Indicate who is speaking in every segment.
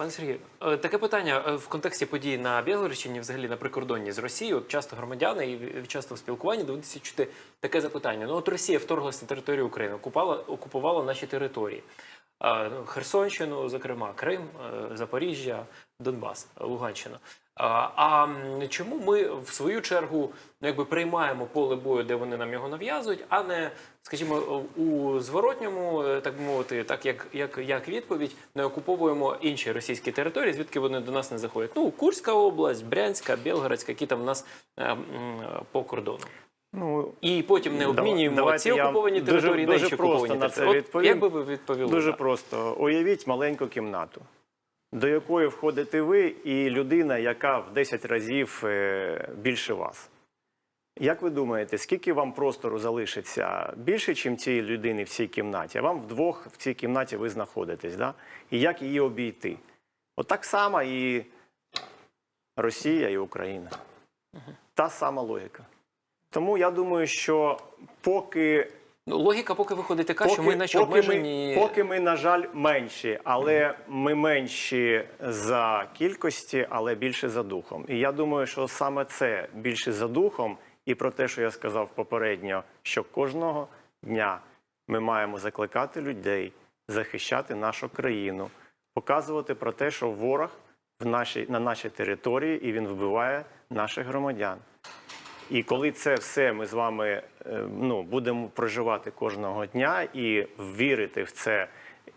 Speaker 1: Пане Сергію, е, таке питання е, в контексті подій на Білгородщині, взагалі на прикордонні з Росією. Часто громадяни і часто в спілкуванні доводиться чути таке запитання. Ну от Росія вторглася на територію України, окупала, окупувала наші території. Е, ну, Херсонщину, зокрема, Крим, Запоріжжя, Донбас, Луганщина. А, чому ми в свою чергу ну, якби приймаємо поле бою, де вони нам його нав'язують, а не, скажімо, у зворотньому, е, так би мовити, так як, як, як відповідь, не окуповуємо інші російські території, звідки вони до нас не заходять? Ну, Курська область, Брянська, Білгородська, які там у нас е, по кордону.
Speaker 2: Ну,
Speaker 1: І потім не обмінюємо
Speaker 2: давайте
Speaker 1: ці окуповані
Speaker 2: дуже-
Speaker 1: території
Speaker 2: дуже
Speaker 1: інші
Speaker 2: просто на це відповім.
Speaker 1: Як би ви відповіли?
Speaker 2: Дуже
Speaker 1: так?
Speaker 2: просто. Уявіть маленьку кімнату, до якої входите ви і людина, яка в 10 разів е, більше вас. Як ви думаєте, скільки вам простору залишиться більше, ніж цієї людини в цій кімнаті? А вам вдвох в цій кімнаті ви знаходитесь, да? І як її обійти? От так само і Росія, і Україна. Та сама логіка. Тому я думаю, що поки
Speaker 1: Ну, логіка поки виходить така, що ми наче
Speaker 2: поки
Speaker 1: обмежені.
Speaker 2: Ми, поки ми, на жаль, менші, але ми менші за кількості, але більше за духом. І я думаю, що саме це більше за духом, і про те, що я сказав попередньо, що кожного дня ми маємо закликати людей захищати нашу країну, показувати про те, що ворог в нашій, на нашій території і він вбиває наших громадян. І коли це все ми з вами е, ну, будемо проживати кожного дня і вірити в це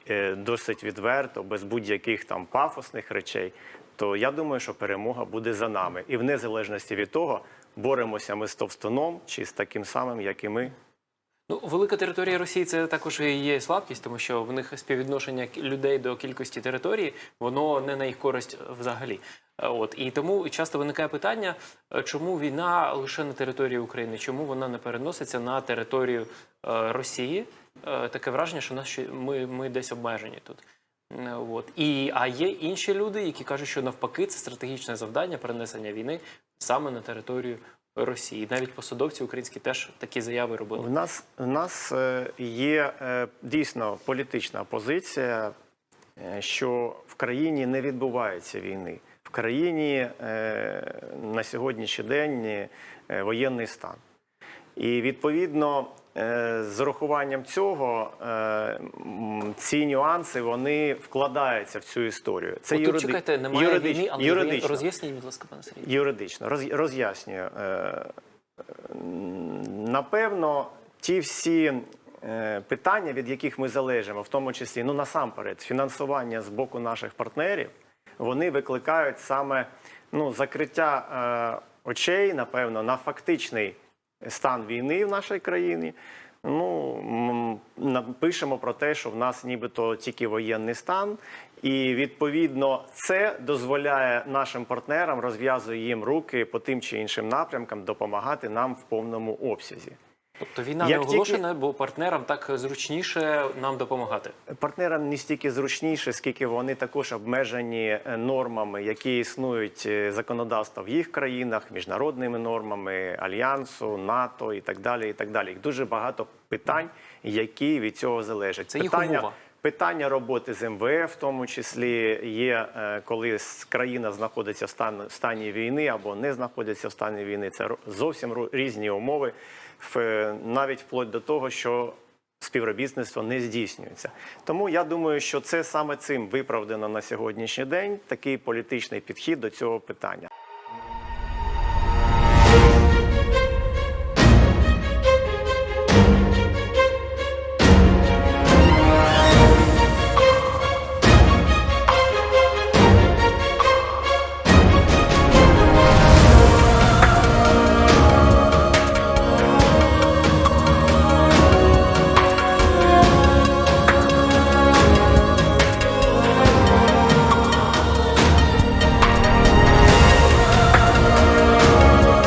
Speaker 2: е, досить відверто, без будь-яких там пафосних речей, то я думаю, що перемога буде за нами. І в незалежності від того, боремося ми з товстоном чи з таким самим, як і ми.
Speaker 1: Ну, велика територія Росії це також і є слабкість, тому що в них співвідношення людей до кількості території, воно не на їх користь взагалі. Е, От і тому часто виникає питання, е, чому війна лише на території України, чому вона не переноситься на територію е, Росії? Е, Таке враження, що нас ми, ми десь обмежені тут. Е, От і а є інші люди, які кажуть, що навпаки це стратегічне завдання перенесення війни саме на територію Росії. Навіть посадовці українські теж такі заяви робили.
Speaker 2: В нас, в нас е, є е, дійсно політична позиція, е, що в країні не відбувається війни. В країні на сьогоднішній день воєнний стан. І відповідно е, з урахуванням цього е, ці нюанси вони вкладаються в цю історію. Це юриди-
Speaker 1: чекайте, немає
Speaker 2: юридич-
Speaker 1: війни, але
Speaker 2: юридично.
Speaker 1: роз'ясніть, будь ласка, пане Сергію.
Speaker 2: Юридично роз, роз'яснюю. Е, Напевно, ті всі питання, від яких ми залежимо, в тому числі, ну насамперед, фінансування з боку наших партнерів, вони викликають саме ну, закриття очей, напевно, на фактичний стан війни в нашій країні. Ну, напишемо про те, що в нас нібито тільки воєнний стан, і відповідно це дозволяє нашим партнерам розв'язує їм руки по тим чи іншим напрямкам допомагати нам в повному обсязі.
Speaker 1: Тобто війна
Speaker 2: Як
Speaker 1: не оголошена, бо партнерам так зручніше нам допомагати.
Speaker 2: Партнерам не стільки зручніше, скільки вони також обмежені е, нормами, які існують е, законодавства в їх країнах, міжнародними нормами альянсу, НАТО і так далі. І так далі. Їх дуже багато питань, які від цього залежать.
Speaker 1: Це їх
Speaker 2: питання,
Speaker 1: умова.
Speaker 2: Питання роботи з МВФ, в тому числі, є е, коли країна знаходиться в стан- стані війни або не знаходиться в стані війни. Це зовсім різні умови, навіть вплоть до того, що співробітництво не здійснюється. Тому я думаю, що це саме цим виправдано на сьогоднішній день такий політичний підхід до цього питання.